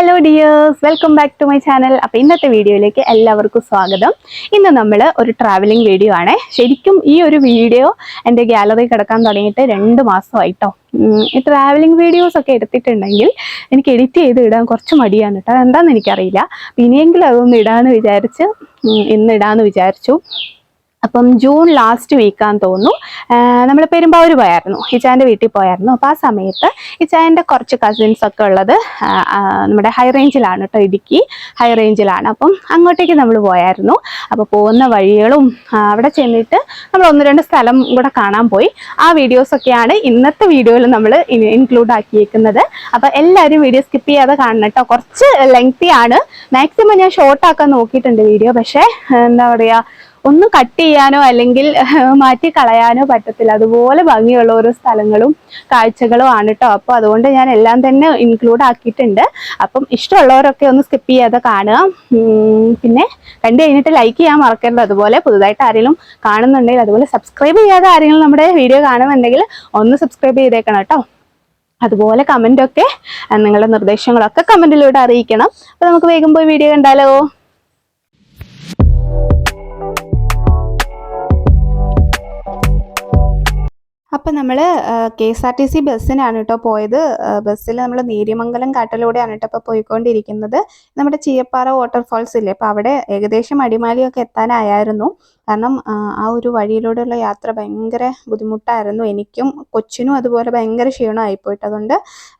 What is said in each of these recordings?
Hello dears welcome back to my channel അപ്പോൾ ഇന്നത്തെ വീഡിയോയിലേക്ക് എല്ലാവർക്കും സ്വാഗതം. ഇന്ന് നമ്മൾ ഒരു ട്രാവലിംഗ് വീഡിയോ ആണ്. ശരിക്കും ഈ ഒരു വീഡിയോ എന്റെ ഗാലറി കിടക്കാൻ തുടങ്ങിയിട്ട് രണ്ട് മാസമായിട്ടോ. ഈ ട്രാവലിംഗ് വീഡിയോസ് ഒക്കെ എടുത്തിട്ടുണ്ടെങ്കിൽ എനിക്ക് എഡിറ്റ് ചെയ്ത് ഇടാൻ കുറച്ച് മടിയാണ് കേട്ടോ. എന്താണെന്ന് എനിക്കറിയില്ല. ഇനിയെങ്കിലും അതൊന്ന് ഇടാമെന്ന് വിചാരിച്ച് ഇന്ന് ഇടാമെന്ന് വിചാരിച്ചു. അപ്പം ജൂൺ ലാസ്റ്റ് വീക്കാന്ന് തോന്നുന്നു. നമ്മൾ പെരുമ്പാവൂർ പോയായിരുന്നു. ഇച്ചാന്റെ വീട്ടിൽ പോയായിരുന്നു. അപ്പോൾ ആ സമയത്ത് ഇച്ചായന്റെ കുറച്ച് കസിൻസ് ഒക്കെ ഉള്ളത് നമ്മുടെ ഹൈ റേഞ്ചിലാണ് കേട്ടോ ഇടുക്കി. ഹൈ റേഞ്ചിലാണ് അപ്പം അങ്ങോട്ടേക്ക് നമ്മൾ പോയായിരുന്നു. അപ്പോൾ പോകുന്ന വഴികളും അവിടെ ചെന്നിട്ട് നമ്മൾ ഒന്ന് രണ്ട് സ്ഥലം കൂടെ കാണാൻ പോയി. ആ വീഡിയോസൊക്കെയാണ് ഇന്നത്തെ വീഡിയോയിൽ നമ്മൾ ഇൻക്ലൂഡ് ആക്കിയേക്കുന്നത്. അപ്പോൾ എല്ലാവരും വീഡിയോ സ്കിപ്പ് ചെയ്യാതെ കാണണം കേട്ടോ കുറച്ച് ലെങ്തി ആണ്. മാക്സിമം ഞാൻ ഷോർട്ടാക്കാൻ നോക്കിയിട്ടുണ്ട് വീഡിയോ പക്ഷേ എന്താ പറയുക ഒന്നും കട്ട് ചെയ്യാനോ അല്ലെങ്കിൽ മാറ്റി കളയാനോ പറ്റത്തില്ല. അതുപോലെ ഭംഗിയുള്ള ഓരോ സ്ഥലങ്ങളും കാഴ്ചകളും ആണ് കേട്ടോ അപ്പോൾ അതുകൊണ്ട് ഞാൻ എല്ലാം തന്നെ ഇൻക്ലൂഡ് ആക്കിയിട്ടുണ്ട്. അപ്പം ഇഷ്ടമുള്ളവരൊക്കെ ഒന്ന് സ്കിപ്പ് ചെയ്യാതെ കാണുക. പിന്നെ കണ്ടു കഴിഞ്ഞിട്ട് ലൈക്ക് ചെയ്യാൻ മറക്കരുത്. അതുപോലെ പുതുതായിട്ട് ആരെങ്കിലും കാണുന്നുണ്ടെങ്കിൽ അതുപോലെ സബ്സ്ക്രൈബ് ചെയ്യാതെ ആരെങ്കിലും നമ്മുടെ വീഡിയോ കാണുന്നുണ്ടെങ്കിൽ ഒന്ന് സബ്സ്ക്രൈബ് ചെയ്തേക്കണം കേട്ടോ അതുപോലെ കമന്റൊക്കെ നിങ്ങളുടെ നിർദ്ദേശങ്ങളൊക്കെ കമന്റിലൂടെ അറിയിക്കണം. അപ്പോൾ നമുക്ക് വേഗം പോയി വീഡിയോ കണ്ടാലോ? അപ്പം നമ്മൾ K S R T C ബസ്സിനാണ് കേട്ടോ പോയത്. ബസ്സിൽ നമ്മൾ നേര്യമംഗലം കാട്ടിലൂടെയാണ് കേട്ടോ ഇപ്പോൾ പോയിക്കൊണ്ടിരിക്കുന്നത്. നമ്മുടെ ചീയപ്പാറ വാട്ടർഫാൾസ് ഇല്ലേ? അപ്പോൾ അവിടെ ഏകദേശം അടിമാലിയൊക്കെ എത്താനായിരുന്നു കാരണം ആ, ആ ഒരു വഴിയിലൂടെയുള്ള യാത്ര ഭയങ്കര ബുദ്ധിമുട്ടായിരുന്നു. എനിക്കും കൊച്ചിനും അതുപോലെ ഭയങ്കര ക്ഷീണമായിപ്പോയിട്ട് അതുകൊണ്ട്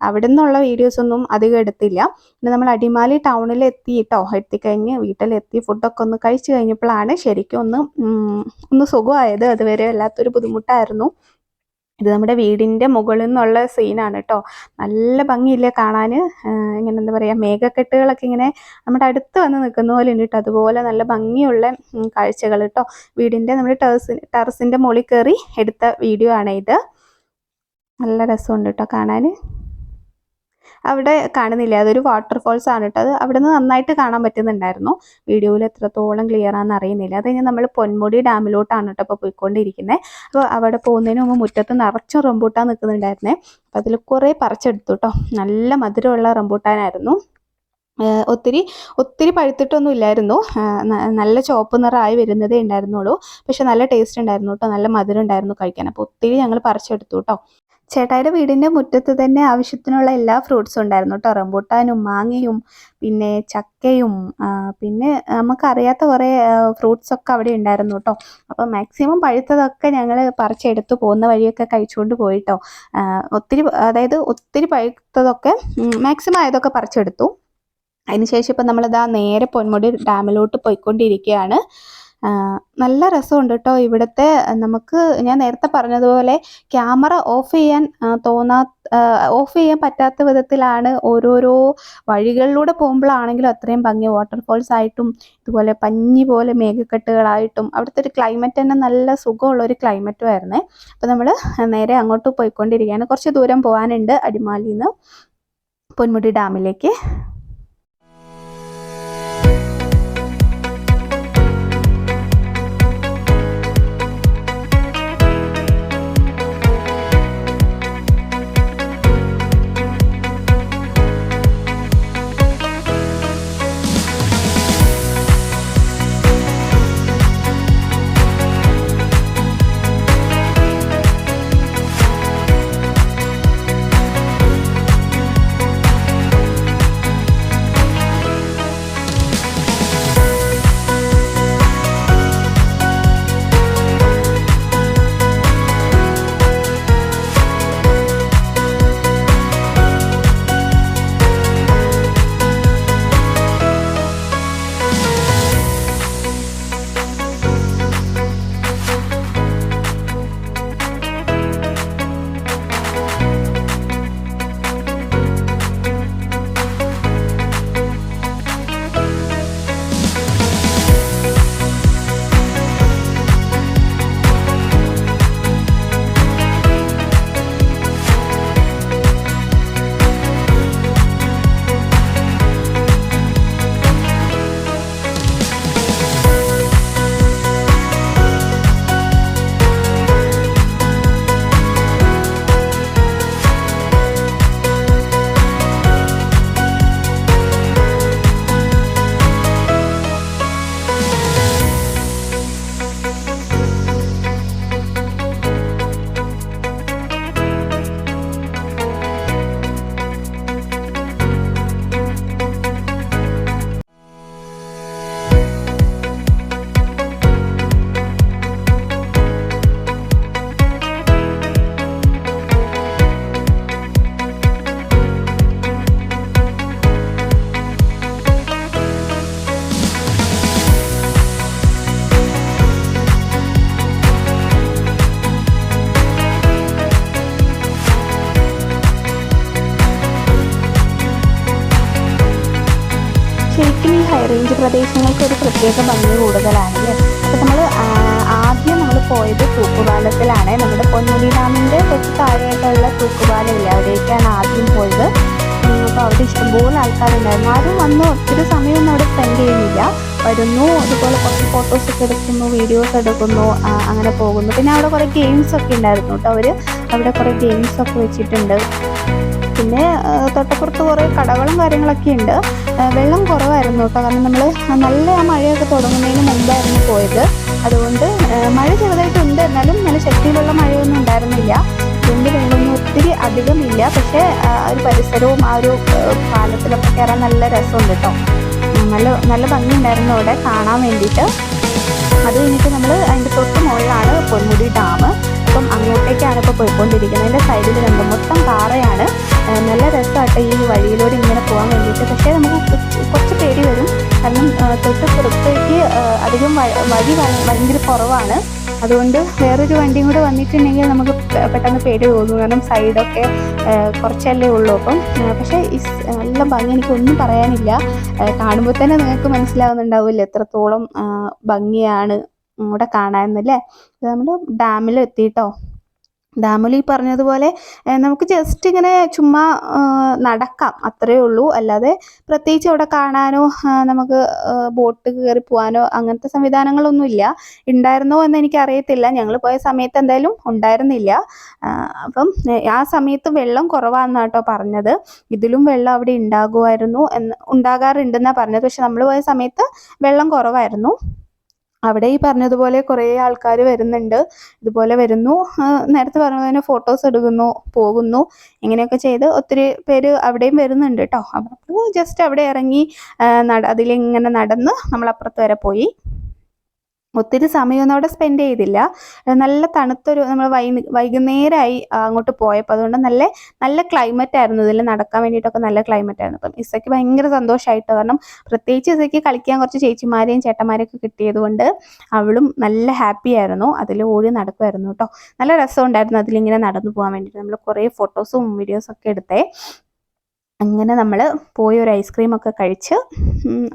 അവിടെ നിന്നുള്ള വീഡിയോസൊന്നും അധികം എടുത്തില്ല. പിന്നെ നമ്മൾ അടിമാലി ടൗണിൽ എത്തി കേട്ടോ എത്തിക്കഴിഞ്ഞ് വീട്ടിലെത്തി ഫുഡൊക്കെ ഒന്ന് കഴിച്ചു കഴിഞ്ഞപ്പോഴാണ് ശരിക്കും ഒന്ന് ഒന്ന് സുഖമായത്. അതുവരെ വല്ലാത്തൊരു ബുദ്ധിമുട്ടായിരുന്നു. ഇത് നമ്മുടെ വീടിന്റെ മുകളിൽ നിന്നുള്ള സീനാണ് കേട്ടോ നല്ല ഭംഗിയില്ലേ കാണാൻ. ഇങ്ങനെ എന്താ പറയുക മേഘക്കെട്ടുകളൊക്കെ ഇങ്ങനെ നമ്മുടെ അടുത്ത് വന്ന് നിൽക്കുന്ന പോലെ ഉണ്ട് കേട്ടോ അതുപോലെ നല്ല ഭംഗിയുള്ള കാഴ്ചകൾ കേട്ടോ വീടിന്റെ നമ്മുടെ ടെറസ് ടെറസിന്റെ മുകളിൽ കയറി എടുത്ത വീഡിയോ ആണ് ഇത്. നല്ല രസമുണ്ട് കേട്ടോ കാണാൻ. അവിടെ കാണുന്നില്ല. അതൊരു വാട്ടർഫോൾസ് ആണ് കേട്ടോ. അത് അവിടെ നിന്ന് നന്നായിട്ട് കാണാൻ പറ്റുന്നുണ്ടായിരുന്നു. വീഡിയോയിൽ എത്രത്തോളം ക്ലിയർ ആണെന്ന് അറിയുന്നില്ല. അത് കഴിഞ്ഞ് നമ്മൾ പൊന്മുടി ഡാമിലോട്ടാണ് കേട്ടോ ഇപ്പോൾ പോയിക്കൊണ്ടിരിക്കുന്നത് അപ്പോൾ അവിടെ പോകുന്നതിന് മുമ്പ് മുറ്റത്ത് നിറച്ചും റംബൂട്ടാൻ നിൽക്കുന്നുണ്ടായിരുന്നേ. അപ്പോൾ അതിൽ കുറേ പറിച്ചെടുത്തു കേട്ടോ. നല്ല മധുരമുള്ള റംബൂട്ടാനായിരുന്നു. ഒത്തിരി ഒത്തിരി പഴുത്തിട്ടൊന്നും ഇല്ലായിരുന്നു. നല്ല ചുവപ്പ് നിറമായി വരുന്നതേ ഉണ്ടായിരുന്നുള്ളൂ. പക്ഷെ നല്ല ടേസ്റ്റ് ഉണ്ടായിരുന്നു കേട്ടോ. നല്ല മധുരം ഉണ്ടായിരുന്നു കഴിക്കാൻ. അപ്പോൾ ഒത്തിരി ഞങ്ങൾ പറിച്ചെടുത്തു കേട്ടോ. ചേട്ടായിയുടെ വീടിന്റെ മുറ്റത്ത് തന്നെ ആവശ്യത്തിനുള്ള എല്ലാ ഫ്രൂട്ട്സും ഉണ്ടായിരുന്നു കേട്ടോ റംബൂട്ടാനും മാങ്ങയും പിന്നെ ചക്കയും പിന്നെ നമുക്കറിയാത്ത കുറേ ഫ്രൂട്ട്സ് ഒക്കെ അവിടെ ഉണ്ടായിരുന്നു കേട്ടോ അപ്പോൾ മാക്സിമം പഴുത്തതൊക്കെ ഞങ്ങൾ പറിച്ചെടുത്ത് പോകുന്ന വഴിയൊക്കെ കഴിച്ചുകൊണ്ട് പോയിട്ടോ. ഒത്തിരി അതായത് ഒത്തിരി പഴുത്തതൊക്കെ മാക്സിമം ആയതൊക്കെ പറിച്ചെടുത്തു. അതിനുശേഷം ഇപ്പം നമ്മളിതാ നേരെ പൊന്മുടി ഡാമിലോട്ട് പോയിക്കൊണ്ടിരിക്കുകയാണ്. നല്ല രസമുണ്ട് കേട്ടോ ഇവിടുത്തെ നമുക്ക് ഞാൻ നേരത്തെ പറഞ്ഞതുപോലെ ക്യാമറ ഓഫ് ചെയ്യാൻ തോന്നാ ഓഫ് ചെയ്യാൻ പറ്റാത്ത വിധത്തിലാണ് ഓരോരോ വഴികളിലൂടെ പോകുമ്പോഴാണെങ്കിലും അത്രയും ഭംഗി. വാട്ടർഫോൾസ് ആയിട്ടും ഇതുപോലെ പഞ്ഞി പോലെ മേഘക്കെട്ടുകളായിട്ടും അവിടുത്തെ ഒരു ക്ലൈമറ്റ് തന്നെ നല്ല സുഖമുള്ള ഒരു ക്ലൈമറ്റും ആയിരുന്നു. അപ്പോൾ നമ്മൾ നേരെ അങ്ങോട്ട് പോയിക്കൊണ്ടിരിക്കുകയാണ്. കുറച്ച് ദൂരം പോകാനുണ്ട് അടിമാലിയിൽ നിന്ന് പൊന്മുടി ഡാമിലേക്ക് പ്രദേശങ്ങൾക്ക് ഒരു പ്രത്യേക ഭംഗി കൂടുതലാണ്. അപ്പോൾ നമ്മൾ ആദ്യം നമ്മൾ പോയത് തൂക്കുപാലത്തിലാണ്. നമ്മുടെ പൊന്മുടി ഡാമിന്റെ തൊട്ട് താഴെയായിട്ടുള്ള തൂക്കുപാലമില്ല അവിടേക്കാണ് ആദ്യം പോയത്. അപ്പോൾ അവിടെ ഇഷ്ടംപോലെ ആൾക്കാരുണ്ടായിരുന്നു. ആരും വന്ന് ഒത്തിരി സമയമൊന്നും അവിടെ സ്പെൻഡ് ചെയ്യുന്നില്ല. വരുന്നു അതുപോലെ കുറച്ച് ഫോട്ടോസ് ഒക്കെ എടുക്കുന്നു വീഡിയോസ് എടുക്കുന്നു അങ്ങനെ പോകുന്നു. പിന്നെ അവിടെ കുറേ ഗെയിംസ് ഒക്കെ ഉണ്ടായിരുന്നു കേട്ടോ. അവർ അവിടെ കുറേ ഗെയിംസ് ഒക്കെ വെച്ചിട്ടുണ്ട്. പിന്നെ തൊട്ടപ്പുറത്ത് കുറേ കടകളും കാര്യങ്ങളൊക്കെ ഉണ്ട്. വെള്ളം കുറവായിരുന്നു കേട്ടോ. കാരണം നമ്മൾ നല്ല ആ മഴയൊക്കെ തുടങ്ങുന്നതിന് മുമ്പായിരുന്നു പോയത്. അതുകൊണ്ട് മഴ ചെറുതായിട്ടുണ്ട്. എന്നാലും നല്ല ശക്തിയിലുള്ള മഴയൊന്നും ഉണ്ടായിരുന്നില്ല. അതുകൊണ്ട് വെള്ളമൊന്നും ഒത്തിരി അധികമില്ല. പക്ഷേ ആ ഒരു പരിസരവും ആ ഒരു പാലത്തിലൊക്കെ കയറാൻ നല്ല രസമുണ്ട് കേട്ടോ. നല്ല നല്ല ഭംഗിയുണ്ടായിരുന്നു അവിടെ കാണാൻ വേണ്ടിയിട്ട്. അത് കഴിഞ്ഞിട്ട് നമ്മൾ അതിന്റെ തൊട്ട് മുകളിലാണ് പൊന്മുടി ഡാം. അപ്പം അങ്ങോട്ടേക്കാണ് ഇപ്പോൾ പോയിക്കൊണ്ടിരിക്കുന്നത്? അതിന്റെ സൈഡിൽ രണ്ട് മൊത്തം പാറയാണ്. നല്ല രസമായിട്ട് ഈ വഴിയിലൂടെ ഇങ്ങനെ പോകാൻ വേണ്ടിയിട്ട്. പക്ഷേ നമുക്ക് കുറച്ച് പേടി വരും. കാരണം തൊട്ട് പുറത്തേക്ക് അധികം വഴി ഭയങ്കര കുറവാണ്. അതുകൊണ്ട് വേറൊരു വണ്ടിയും കൂടെ വന്നിട്ടുണ്ടെങ്കിൽ നമുക്ക് പെട്ടെന്ന് പേടി തോന്നും. കാരണം സൈഡൊക്കെ കുറച്ചല്ലേ ഉള്ളൂ അപ്പം. പക്ഷേ നല്ല ഭംഗി. എനിക്കൊന്നും പറയാനില്ല. കാണുമ്പോൾ തന്നെ നിങ്ങൾക്ക് മനസ്സിലാവുന്നുണ്ടാവില്ല എത്രത്തോളം ഭംഗിയാണ് ഇവിടെ കാണാമെന്നല്ലേ നമ്മൾ ഡാമിൽ എത്തിയിട്ടോ ഡാമിൽ ഈ പറഞ്ഞതുപോലെ നമുക്ക് ജസ്റ്റ് ഇങ്ങനെ ചുമ്മാ നടക്കാം. അത്രയേ ഉള്ളൂ. അല്ലാതെ പ്രത്യേകിച്ച് അവിടെ കാണാനോ നമുക്ക് ബോട്ട് കയറി പോകാനോ അങ്ങനത്തെ സംവിധാനങ്ങളൊന്നും ഇല്ല ഉണ്ടായിരുന്നോ എന്ന് എനിക്ക് അറിയത്തില്ല ഞങ്ങൾ പോയ സമയത്ത് എന്തായാലും ഉണ്ടായിരുന്നില്ല. അപ്പം ആ സമയത്ത് വെള്ളം കുറവാണെന്നാണ് കേട്ടോ പറഞ്ഞത്. ഇതിലും വെള്ളം അവിടെ ഉണ്ടാകുമായിരുന്നു എന്ന് ഉണ്ടാകാറുണ്ടെന്നാണ് പറഞ്ഞത്. പക്ഷെ നമ്മൾ പോയ സമയത്ത് വെള്ളം കുറവായിരുന്നു. അവിടെ ഈ പറഞ്ഞതുപോലെ കുറേ ആൾക്കാർ വരുന്നുണ്ട്. ഇതുപോലെ വരുന്നു. നേരത്തെ പറഞ്ഞ പോലെ ഫോട്ടോസ് എടുക്കുന്നു പോകുന്നു. ഇങ്ങനെയൊക്കെ ചെയ്ത് ഒത്തിരി പേര് അവിടെയും വരുന്നുണ്ട് കേട്ടോ അപ്പോൾ ജസ്റ്റ് അവിടെ ഇറങ്ങി നട അതിലിങ്ങനെ നടന്ന് നമ്മൾ അപ്പുറത്ത് വരെ പോയി. ഒത്തിരി സമയമൊന്നും അവിടെ സ്പെൻഡ് ചെയ്തില്ല. നല്ല തണുത്തൊരു നമ്മൾ വൈ വൈകുന്നേരമായി അങ്ങോട്ട് പോയപ്പോൾ അതുകൊണ്ട് നല്ല നല്ല ക്ലൈമറ്റ് ആയിരുന്നു. ഇതിൽ നടക്കാൻ വേണ്ടിയിട്ടൊക്കെ നല്ല ക്ലൈമറ്റ് ആയിരുന്നു. അപ്പം ഇസയ്ക്ക് ഭയങ്കര സന്തോഷമായിട്ട് കാരണം പ്രത്യേകിച്ച് ഇസയ്ക്ക് കളിക്കാൻ കുറച്ച് ചേച്ചിമാരെയും ചേട്ടന്മാരെയൊക്കെ കിട്ടിയത് കൊണ്ട് അവളും നല്ല ഹാപ്പി ആയിരുന്നു. അതിൽ ഓടി നടക്കുമായിരുന്നു കേട്ടോ. നല്ല രസമുണ്ടായിരുന്നു അതിലിങ്ങനെ നടന്നു പോകാൻ വേണ്ടിയിട്ട്. നമ്മൾ കുറേ ഫോട്ടോസും വീഡിയോസും ഒക്കെ എടുത്തേ. അങ്ങനെ നമ്മൾ പോയി ഒരു ഐസ്ക്രീം ഒക്കെ കഴിച്ച്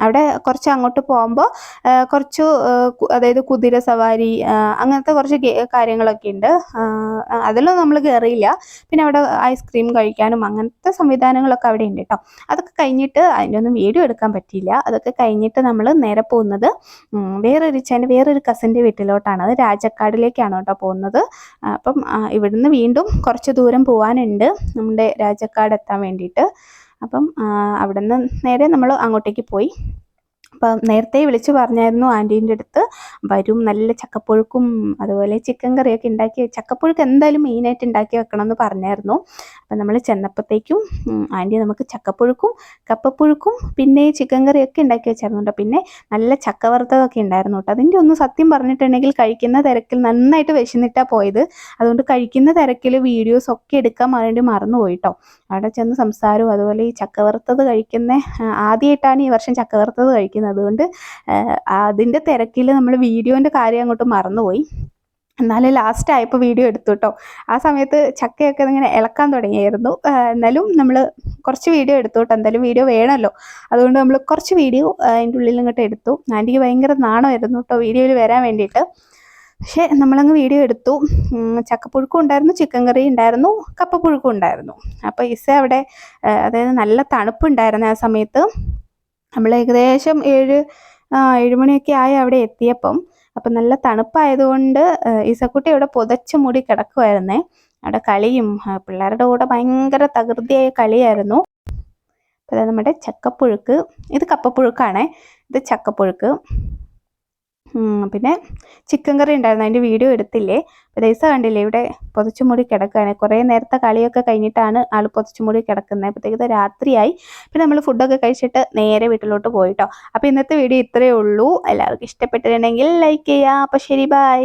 അവിടെ കുറച്ച് അങ്ങോട്ട് പോകുമ്പോൾ കുറച്ച് അതായത് കുതിര സവാരി അങ്ങനത്തെ കുറച്ച് കാര്യങ്ങളൊക്കെ ഉണ്ട്. അതിലൊന്നും നമ്മൾ കയറിയില്ല പിന്നെ അവിടെ ഐസ്ക്രീം കഴിക്കാനും അങ്ങനത്തെ സംവിധാനങ്ങളൊക്കെ അവിടെ ഉണ്ട് കേട്ടോ അതൊക്കെ കഴിഞ്ഞിട്ട് അതിന്റെ ഒന്നും വീഡിയോ എടുക്കാൻ പറ്റിയില്ല. അതൊക്കെ കഴിഞ്ഞിട്ട് നമ്മൾ നേരെ പോകുന്നത് വേറൊരു ചേന്റെ വേറൊരു കസിന്റെ വീട്ടിലോട്ടാണ്. അത് രാജക്കാടിലേക്കാണ് കേട്ടോ പോകുന്നത്. അപ്പം ഇവിടുന്ന് വീണ്ടും കുറച്ച് ദൂരം പോകാനുണ്ട് നമ്മുടെ രാജക്കാട് എത്താൻ വേണ്ടിയിട്ട്. അപ്പം അവിടെ അവിടുന്ന് നേരെ നമ്മൾ അങ്ങോട്ടേക്ക് പോയി. അപ്പം നേരത്തെ വിളിച്ചു പറഞ്ഞായിരുന്നു ആന്റീന്റെ അടുത്ത്. വരും നല്ല ചക്കപ്പുഴുക്കും അതുപോലെ ചിക്കൻ കറിയൊക്കെ ഉണ്ടാക്കി ചക്കപ്പുഴുക്ക് എന്തായാലും മെയിനായിട്ട് ഉണ്ടാക്കി വെക്കണം എന്ന് പറഞ്ഞായിരുന്നു. അപ്പം നമ്മൾ ചെന്നപ്പോഴത്തേക്കും ആന്റി നമുക്ക് ചക്കപ്പുഴുക്കും കപ്പപ്പുഴുക്കും പിന്നെ ചിക്കൻ കറിയൊക്കെ ഉണ്ടാക്കി വെച്ചായിരുന്നു കേട്ടോ. പിന്നെ നല്ല ചക്ക വറുത്തതൊക്കെ ഉണ്ടായിരുന്നു കേട്ടോ. അതിന്റെ ഒന്ന് സത്യം പറഞ്ഞിട്ടുണ്ടെങ്കിൽ കഴിക്കുന്ന തിരക്കിൽ നന്നായിട്ട് വിശന്നിട്ടാണ് പോയത്. അതുകൊണ്ട് കഴിക്കുന്ന തിരക്കിൽ വീഡിയോസ് ഒക്കെ എടുക്കാൻ വേണ്ടി മറന്നുപോയി കേട്ടോ. അവിടെ ചെന്ന് സംസാരവും അതുപോലെ ഈ ചക്ക വറുത്തത് കഴിക്കുന്ന ആദ്യമായിട്ടാണ് ഈ വർഷം ചക്ക വറുത്തത് കഴിക്കുന്നത്. അതുകൊണ്ട് ആ, അതിന്റെ തിരക്കിൽ നമ്മൾ വീഡിയോന്റെ കാര്യം അങ്ങോട്ട് മറന്നുപോയി. എന്നാലും ലാസ്റ്റ് ആയപ്പോൾ വീഡിയോ എടുത്തു കേട്ടോ ആ സമയത്ത് ചക്കയൊക്കെ ഇങ്ങനെ ഇളക്കാൻ തുടങ്ങിയായിരുന്നു. എന്നാലും നമ്മൾ കുറച്ച് വീഡിയോ എടുത്തു കേട്ടോ എന്തായാലും വീഡിയോ വേണമല്ലോ അതുകൊണ്ട് നമ്മൾ കുറച്ച് വീഡിയോ അതിന്റെ ഉള്ളിൽ ഇങ്ങോട്ട് എടുത്തു. ആന്റിക്ക് ഭയങ്കര നാണമായിരുന്നു കേട്ടോ വീഡിയോയിൽ വരാൻ വേണ്ടിയിട്ട്. പക്ഷേ നമ്മളങ്ങ് വീഡിയോ എടുത്തു. ചക്കപ്പുഴുക്കും ഉണ്ടായിരുന്നു ചിക്കൻ കറി ഉണ്ടായിരുന്നു കപ്പപ്പുഴുക്കും ഉണ്ടായിരുന്നു. അപ്പോൾ ഇസ അവിടെ അതായത് നല്ല തണുപ്പുണ്ടായിരുന്നു ആ സമയത്ത്. നമ്മൾ ഏകദേശം ഏഴ് ഏഴുമണിയൊക്കെ ആയി അവിടെ എത്തിയപ്പം. അപ്പം നല്ല തണുപ്പായതുകൊണ്ട് ഈസക്കുട്ടി അവിടെ പുതച്ച് മൂടി കിടക്കുമായിരുന്നേ അവിടെ കളിയും പിള്ളേരുടെ കൂടെ ഭയങ്കര തകൃതിയായ കളിയായിരുന്നു. അപ്പോൾ നമ്മുടെ ചക്കപ്പുഴുക്ക് ഇത് കപ്പപ്പുഴുക്കാണേ. ഇത് ചക്കപ്പുഴുക്ക്. പിന്നെ ചിക്കൻ കറി ഉണ്ടായിരുന്നു. അതിന്റെ വീഡിയോ എടുത്തില്ലേ? അപ്പോൾ കണ്ടില്ലേ? ഇവിടെ പൊതച്ചുമൂടി കിടക്കുകയാണ്. കുറേ നേരത്തെ കളിയൊക്കെ കഴിഞ്ഞിട്ടാണ് ആൾ പൊതച്ചുമൂടി കിടക്കുന്നത്. അപ്പോഴത്തേക്ക് രാത്രിയായി. പിന്നെ നമ്മൾ ഫുഡൊക്കെ കഴിച്ചിട്ട് നേരെ വീട്ടിലോട്ട് പോയിട്ടോ. അപ്പോൾ ഇന്നത്തെ വീഡിയോ ഇത്രയേ ഉള്ളൂ. എല്ലാവർക്കും ഇഷ്ടപ്പെട്ടിട്ടുണ്ടെങ്കിൽ ലൈക്ക് ചെയ്യുക. അപ്പോൾ ശരി ബൈ